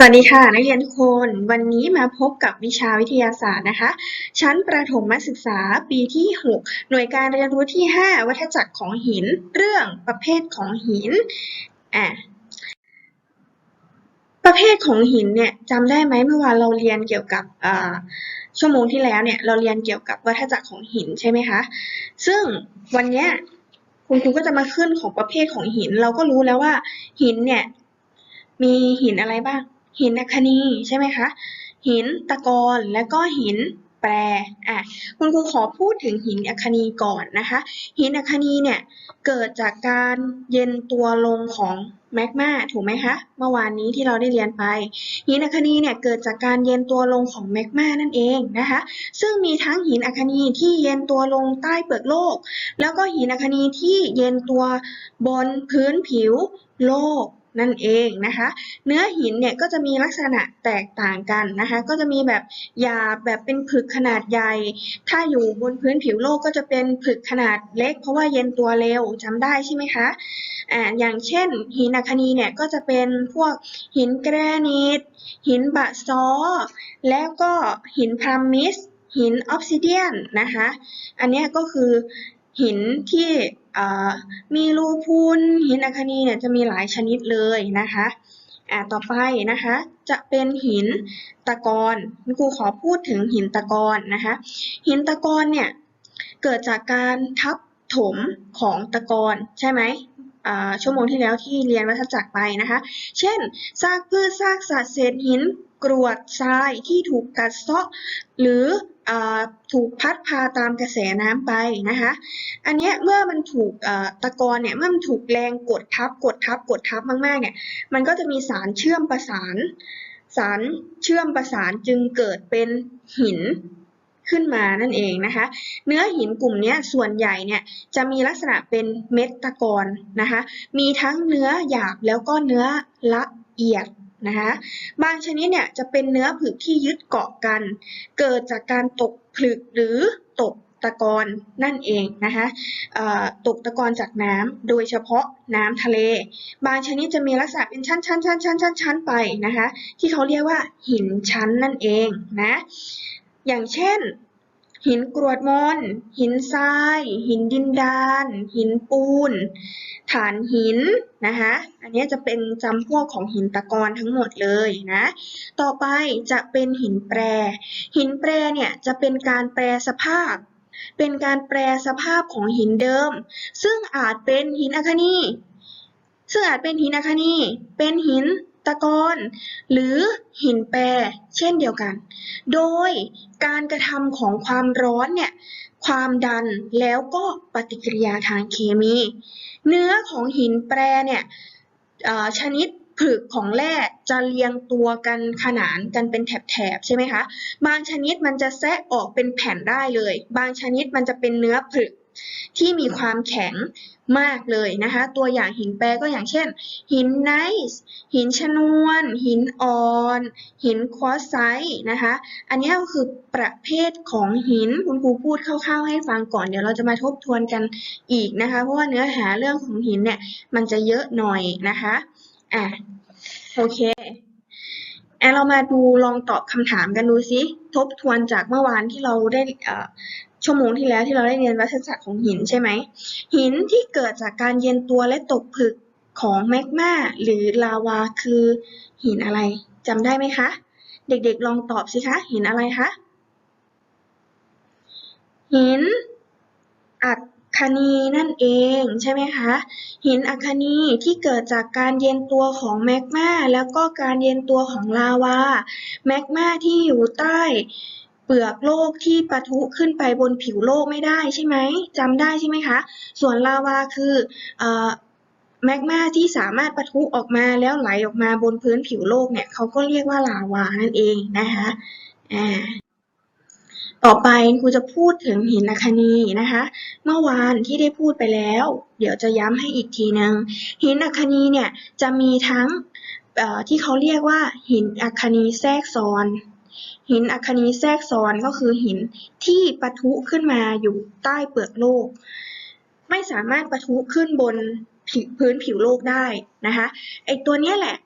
สวัสดีค่ะ นักเรียนทุกคน วันนี้มาพบกับวิชาวิทยาศาสตร์นะคะ ชั้นประถมศึกษาปีที่ 6 หน่วยการเรียนรู้ที่ 5 วัฏจักรของหิน เรื่องประเภทของหินอะประเภทของหินเนี่ยจำได้ไหมเมื่อวานเราเรียนเกี่ยวกับชั่วโมงที่แล้วเนี่ยเราเรียนเกี่ยวกับวัฏจักรของหินใช่ไหมคะ ซึ่งวันนี้คุณครูก็จะมาขึ้นของประเภทของหิน เราก็รู้แล้วว่าหินเนี่ยมีหินอะไรบ้าง หินอัคนีใช่ไหมคะ หินตะกอนและก็หินแปรอะคุณครูขอพูดถึงหินอัคนีก่อนนะคะ หินอัคนีเนี่ยเกิดจากการเย็นตัวลงของแมกมาถูกไหมคะเมื่อวานนี้ที่เราได้เรียนไป หินอัคนีเนี่ยเกิดจากการเย็นตัวลงของแมกมานั่นเองนะคะ ซึ่งมีทั้งหินอัคนีที่เย็นตัวลงใต้เปลือกโลก แล้วก็หินอัคนีที่เย็นตัวบนพื้นผิวโลก นั่นเองนะคะ เนื้อหินเนี่ยก็จะมีลักษณะแตกต่างกันนะคะ ก็จะมีแบบหยาบแบบเป็นผึกขนาดใหญ่ ถ้าอยู่บนพื้นผิวโลกก็จะเป็นผึกขนาดเล็ก เพราะว่าเย็นตัวเร็วจำได้ใช่ไหมคะอ่าอย่างเช่น หินอัคนีเนี่ยก็จะเป็นพวกหินแกรนิตหินบะซอ แล้วก็หินพรามิสหินออฟซิเดียนนะคะ อันนี้ก็คือหินที่ มีรูพุนหินอัคนีเนี่ยจะมีหลายชนิดเลยนะคะอ่าต่อไปนะคะจะเป็นหินตะกอนครูขอพูดถึงหินตะกอนนะคะหินตะกอนเนี่ยเกิดจากการทับถมของตะกอนใช่ไหม ชั่วโมงที่แล้วที่เรียนวัฏจักรไปนะคะ เช่น ซากพืชซากสัตว์เศษหิน กรวดทรายที่ถูกกัดเซาะ หรืออถูกพัดพาตามกระแสน้ำไปนะคะ อันนี้เมื่อมันถูกตะกอนเนี่ยเมื่อมันถูกแรงกดทับ กดทับ กดทับมากๆเนี่ย มันก็จะมีสารเชื่อมประสาน สารเชื่อมประสานจึงเกิดเป็นหิน ขึ้นมานั่นเองนะคะ เนื้อหินกลุ่มนี้ส่วนใหญ่เนี่ยจะมีลักษณะเป็นเม็ดตะกอนนะคะ มีทั้งเนื้อหยาบแล้วก็เนื้อละเอียดนะคะบางชนิดเนี่ยจะเป็นเนื้อผึกที่ยึดเกาะกัน เกิดจากการตกผลึกหรือตกตะกอนนั่นเองนะคะตกตะกอนจากน้ำโดยเฉพาะน้ำทะเล บางชนิดจะมีลักษณะเป็นชั้นชั้นชั้นชั้นชั้นชั้นไปนะคะที่เขาเรียกว่าหินชั้นนั่นเองนะ อย่างเช่น หินกรวดมนหินทราย หินดินดาน หินปูน ฐานหินนะคะอันนี้จะเป็นจำพวกของหินตะกอนทั้งหมดเลยนะต่อไปจะเป็นหินแปร หินแปรเนี่ยจะเป็นการแปรสภาพเป็นการแปรสภาพของหินเดิม ซึ่งอาจเป็นหินอัคนี ซึ่งอาจเป็นหินอัคนี เป็นหิน ตะกอนหรือหินแปรเช่นเดียวกัน โดยการกระทำของความร้อนเนี่ยความดันแล้วก็ปฏิกิริยาทางเคมี เนื้อของหินแปรเนี่ยชนิดผึกของแร่จะเรียงตัวกันขนานกันเป็นแถบๆใช่ไหมคะ บางชนิดมันจะแทะออกเป็นแผ่นได้เลย บางชนิดมันจะเป็นเนื้อผึก ที่มีความแข็งมากเลยนะคะ ตัวอย่างหินแปรก็อย่างเช่น หินไนซ์หินชนวน หินอ่อน หินควอตไซต์นะคะ อันนี้ก็คือประเภทของหินคุณครูพูดคร่าวๆให้ฟังก่อนเดี๋ยวเราจะมาทบทวนกันอีกนะคะ เพราะว่าเนื้อหาเรื่องของหินเนี่ยมันจะเยอะหน่อยนะคะอะโอเคอะเรามาดูลองตอบคำถามกันดูซิทบทวนจากเมื่อวานที่เราได้เอ่อ ชั่วโมงที่แล้วที่เราได้เรียนวัฏจักรของหินใช่ไหม หินที่เกิดจากการเย็นตัวและตกผึกของแมกมาหรือลาวาคือหินอะไรจำได้ไหมคะ เด็กๆลองตอบสิคะ หินอะไรคะหินอัคคนีนั่นเองใช่ไหมคะหินอัคนีที่เกิดจากการเย็นตัวของแมกมาแล้วก็การเย็นตัวของลาวาแมกมาที่อยู่ใต้ เปลือกโลกที่ปะทุขึ้นไปบนผิวโลกไม่ได้ใช่ไหมจำได้ใช่ไหมคะ ส่วนลาวาคืออแมกมาที่สามารถปะทุออกมาแล้วไหลออกมาบนพื้นผิวโลกเนี่ยเขาก็เรียกว่าลาวานั่นเองนะคะอ่าต่อไปครูจะพูดถึงหินอัคคนีนะคะ เมื่อวานที่ได้พูดไปแล้ว เดี๋ยวจะย้ำให้อีกทีหนึ่งหินอัคคนีเนี่ยจะมีทั้งที่เขาเรียกว่าหินอัคคนีแทรกซ้อน หินอัคนีแทรกซ้อนก็คือหินที่ปะทุขึ้นมาอยู่ใต้เปลือกโลก ไม่สามารถปะทุขึ้นบนผิพื้นผิวโลกได้นะคะไอตัวเนี้ยแหละ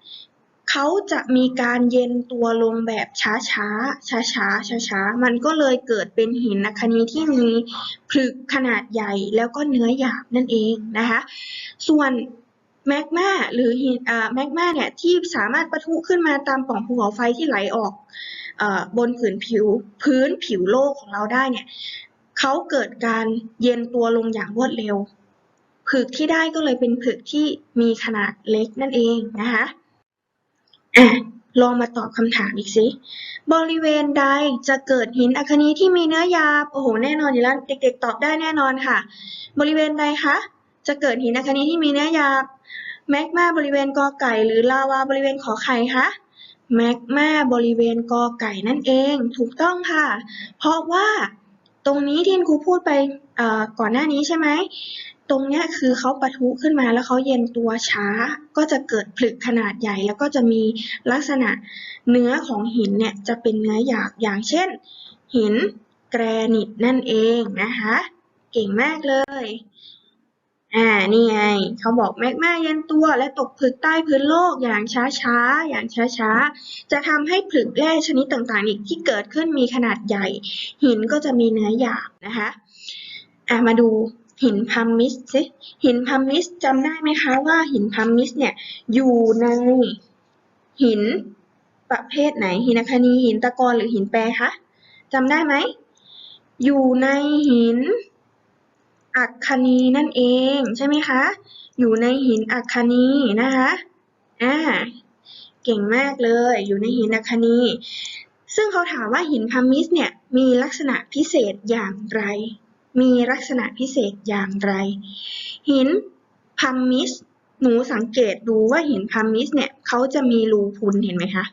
เขาจะมีการเย็นตัวลงแบบช้าช้าช้าช้าช้าช้าๆมันก็เลยเกิดเป็นหินอัคนีที่มีผลึกขนาดใหญ่แล้วก็เนื้อหยาบนั่นเองนะคะส่วนแมกมาหรือหินแมกมาเนี่ยที่สามารถปะทุขึ้นมาตามปล่องภูเขาไฟที่ไหลออก บนผืนผิวพื้นผิวโลกของเราได้เนี่ยเขาเกิดการเย็นตัวลงอย่างรวดเร็วผึกที่ได้ก็เลยเป็นผึกที่มีขนาดเล็กนั่นเองนะคะอะลองมาตอบคำถามอีกสิ บริเวณใดจะเกิดหินอัคนีที่มีเนื้อหยาบ โอ้โห แน่นอนอยู่แล้ว เด็กๆ ตอบได้แน่นอนค่ะ บริเวณใดคะ จะเกิดหินอัคนีที่มีเนื้อหยาบ แมกมาบริเวณกอไก่ หรือลาวาบริเวณขอไข่คะ แมกมาบริเวณกอไก่นั่นเอง ถูกต้องค่ะ เพราะว่าตรงนี้ที่ครูพูดไปก่อนหน้านี้ใช่ไหม ตรงเนี้ยคือเขาปะทุขึ้นมาแล้วเขาเย็นตัวช้า ก็จะเกิดผลึกขนาดใหญ่ แล้วก็จะมีลักษณะเนื้อของหินเนี่ยจะเป็นเนื้อหยาบอย่างเช่น หินแกรนิตนั่นเองนะคะ เก่งมากเลย อ่า นี่ไง เขาบอกแมกมาเย็นตัวและตกผลึกใต้พื้นโลกอย่างช้าๆ อย่างช้าๆ จะทำให้ผลึกแร่ชนิดต่างๆอีกที่เกิดขึ้นมีขนาดใหญ่ หินก็จะมีเนื้อหยาบนะคะ อะมาดูหินพัมมิสสิหินพัมมิสจำได้ไหมคะว่าหินพัมมิสเนี่ยอยู่ในหินประเภทไหน หินอัคนีหินตะกอนหรือหินแปรคะจำได้ไหม อยู่ในหิน อัคนีนั่นเองใช่ไหมคะ อยู่ในหินอัคนีนะคะอ่าเก่งมากเลยอยู่ในหินอัคนีซึ่งเขาถามว่าหินพัมมิสเนี่ยมีลักษณะพิเศษอย่างไร มีลักษณะพิเศษอย่างไร หินพัมมิสหนูสังเกตดูว่าหินพัมมิสเนี่ยเขาจะมีรูพุนเห็นไหมคะ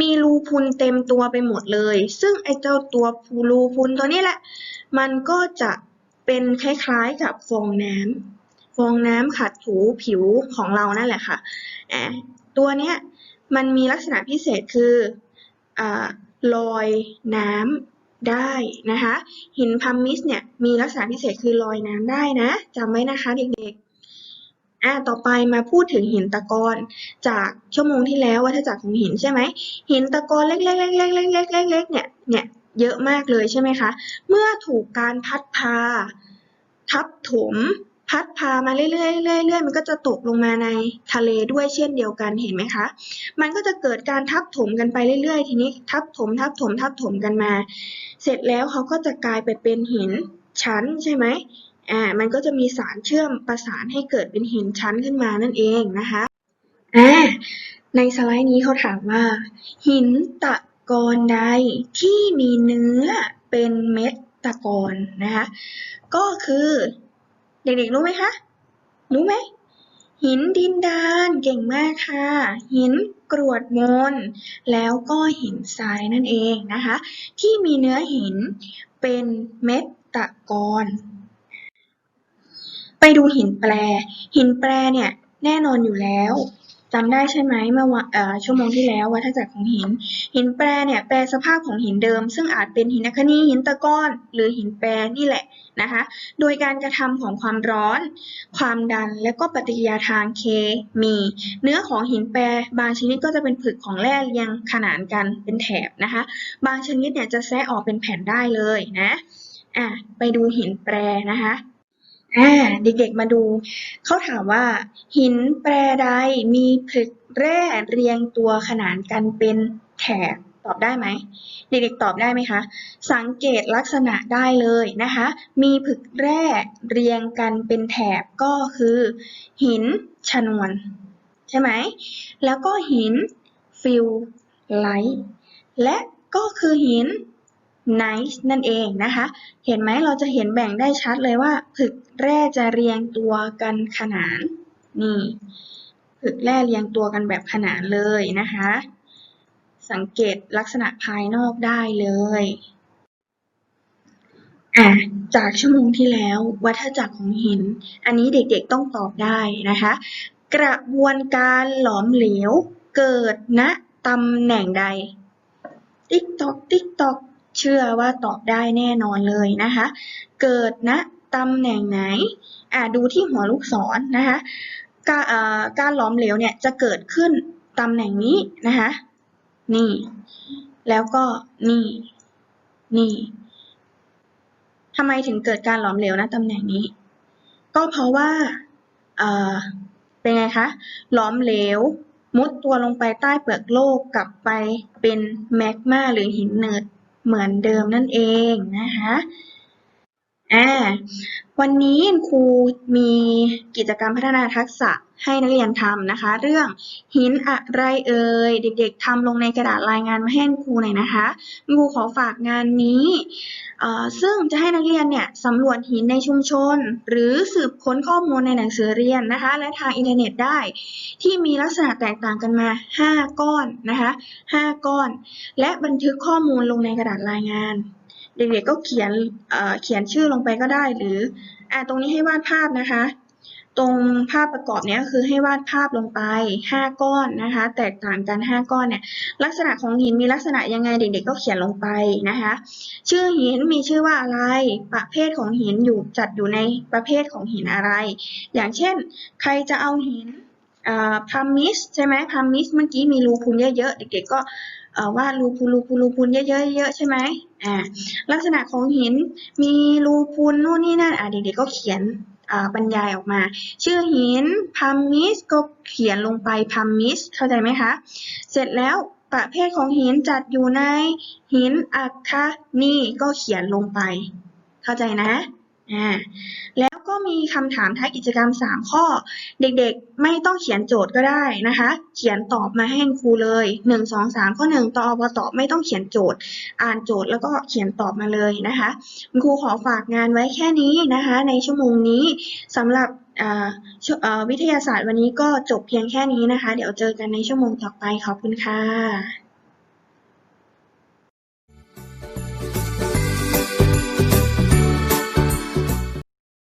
มีรูพุนเต็มตัวไปหมดเลย ซึ่งไอ้เจ้าตัวรูพุนตัวนี้แหละ มันก็จะ เป็นคล้ายๆกับฟองน้ำฟองน้ำขัดถูผิวของเรานั่นแหละค่ะอ่าตัวเนี้ยมันมีลักษณะพิเศษคืออลอยน้ำได้นะคะ หินพัมมิสเนี่ยมีลักษณะพิเศษคือลอยน้ำได้นะจำไว้นะคะเด็กๆอ่าต่อไปมาพูดถึงหินตะกอนจากชั่วโมงที่แล้ววัฏจักรของหินใช่ไหมหินตะกอนเล็กๆๆๆๆๆๆๆเนี่ยเนี่ย เยอะมากเลยใช่ไหมคะ เมื่อถูกการพัดพา ทับถม พัดพามาเรื่อยๆเรื่อยๆมันก็จะตกลงมาในทะเลด้วยเช่นเดียวกันเห็นไหมคะ มันก็จะเกิดการทับถมกันไปเรื่อยๆ ทีนี้ทับถมทับถมทับถมกันมา เสร็จแล้วเขาก็จะกลายไปเป็นหินชั้นใช่ไหมอ่า มันก็จะมีสารเชื่อมประสานให้เกิดเป็นหินชั้นขึ้นมานั่นเองนะคะ อ่า ในสไลด์นี้เขาถามว่า หินตะ กอนใดที่มีเนื้อเป็นเม็ดตะกอนนะคะ ก็คือเด็กๆรู้ไหมคะ รู้ไหม หินดินดานเก่งมากค่ะ หินกรวดมน แล้วก็หินทรายนั่นเองนะคะ ที่มีเนื้อหินเป็นเม็ดตะกอนไปดูหินแปร หินแปรเนี่ยแน่นอนอยู่แล้ว จำได้ใช่ไหมเมื่อวันชั่วโมงที่แล้ววัฏจักรของหิน หินแปรเนี่ยแปรสภาพของหินเดิม ซึ่งอาจเป็นหินอัคนีหินตะก้อน หรือหินแปรนี่แหละนะคะโดยการกระทำของความร้อน ความดันและก็ปฏิกิริยาทางเคมี เนื้อของหินแปรบางชนิดก็จะเป็นผึกของแร่เรียงขนานกันเป็นแถบนะคะ บางชนิดเนี่ยจะแซะออกเป็นแผ่นได้เลยนะอะไปดูหินแปรนะคะ อ่าเด็กๆมาดู เขาถามว่า หินแปรใดมีผลึกแร่เรียงตัวขนานกันเป็นแถบตอบได้ไหม เด็กๆตอบได้ไหมคะ สังเกตลักษณะได้เลยนะคะ มีผึกแร่เรียงกันเป็นแถบก็คือ หินชนวน ใช่ไหม แล้วก็หินฟิลไลท์และก็คือหิน ไนท์นั่นเองนะคะ เห็นไหมเราจะเห็นแบ่งได้ชัดเลยว่า ผึกแร่จะเรียงตัวกันขนาน นี่ ผึกแร่เรียงตัวกันแบบขนานเลยนะคะ สังเกตลักษณะภายนอกได้เลยอะจากชั่วโมงที่แล้ววัฏจักรของหิน อันนี้เด็กๆต้องตอบได้นะคะ กระบวนการหลอมเหลวเกิดณตำแหน่งใด ติ๊กตอกติ๊กตอก เชื่อว่าตอบได้แน่นอนเลยนะคะ เกิดณตำแหน่งไหนอ่าดูที่หัวลูกศรนะคะการการหลอมเหลวเนี่ยจะเกิดขึ้นตำแหน่งนี้นะคะนี่ แล้วก็นี่ นี่ทำไมถึงเกิดการหลอมเหลวนะตำแหน่งนี้ ก็เพราะว่าเอ่อเป็นไงคะหลอมเหลว มุดตัวลงไปใต้เปลือกโลกกลับไปเป็นแมกมาหรือหินเนิด เหมือนเดิมนั่นเองนะคะ อ่าวันนี้ครูมีกิจกรรมพัฒนาทักษะให้นักเรียนทำนะคะ เรื่องหินอะไรเอ่ยเด็กๆทำลงในกระดาษรายงานมาให้ครูหน่อยนะคะครูขอฝากงานนี้ซึ่งจะให้นักเรียนเนี่ยสำรวจหินในชุมชน หรือสืบค้นข้อมูลในหนังสือเรียนนะคะ และทางอินเทอร์เน็ตได้ ที่มีลักษณะแตกต่างกันมา 5 ก้อนนะคะ5ก้อน และบันทึกข้อมูลลงในกระดาษรายงาน เด็กๆก็เขียนเเขียนชื่อลงไปก็ได้ หรืออ่าตรงนี้ให้วาดภาพนะคะ ตรงภาพประกอบเนี้ยคือให้วาดภาพลงไป 5 ก้อนนะคะ แตกต่างกัน 5 ก้อนเนี่ย ลักษณะของหินมีลักษณะยังไงเด็กๆ ก็เขียนลงไปนะคะ ชื่อหินมีชื่อว่าอะไร ประเภทของหินอยู่จัดอยู่ในประเภทของหินอะไร อย่างเช่น ใครจะเอาหินอ่าพามิสใช่ไหมพามิสเมื่อกี้มีรูพุนเยอะๆเด็กๆก็ วาดรูพุนรูพุนรูพุนเยอะๆเยอะใช่ไหมอ่าลักษณะของหินมีรูพุนนู่นนี่นั่นอะเด็กๆก็เขียนอ่าบรรยายออกมา ชื่อหินพัมมิสก็เขียนลงไปพัมมิสเข้าใจไหมคะ เสร็จแล้วประเภทของหินจัดอยู่ในหินอัคนีก็เขียนลงไป เข้าใจนะ อ่าแล้วก็มีคำถามท้ายกิจกรรม 3 ข้อ เด็กๆไม่ต้องเขียนโจทย์ก็ได้นะคะ เขียนตอบมาให้ครูเลย 1 2 3 ข้อ 1 ตอบตอบไม่ต้องเขียนโจทย์ อ่านโจทย์แล้วก็เขียนตอบมาเลยนะคะคุณครูขอฝากงานไว้แค่นี้นะคะ ในชั่วโมงนี้สำหรับวิทยาศาสตร์วันนี้ก็จบเพียงแค่นี้นะคะ เดี๋ยวเจอกันในชั่วโมงต่อไปขอบคุณค่ะ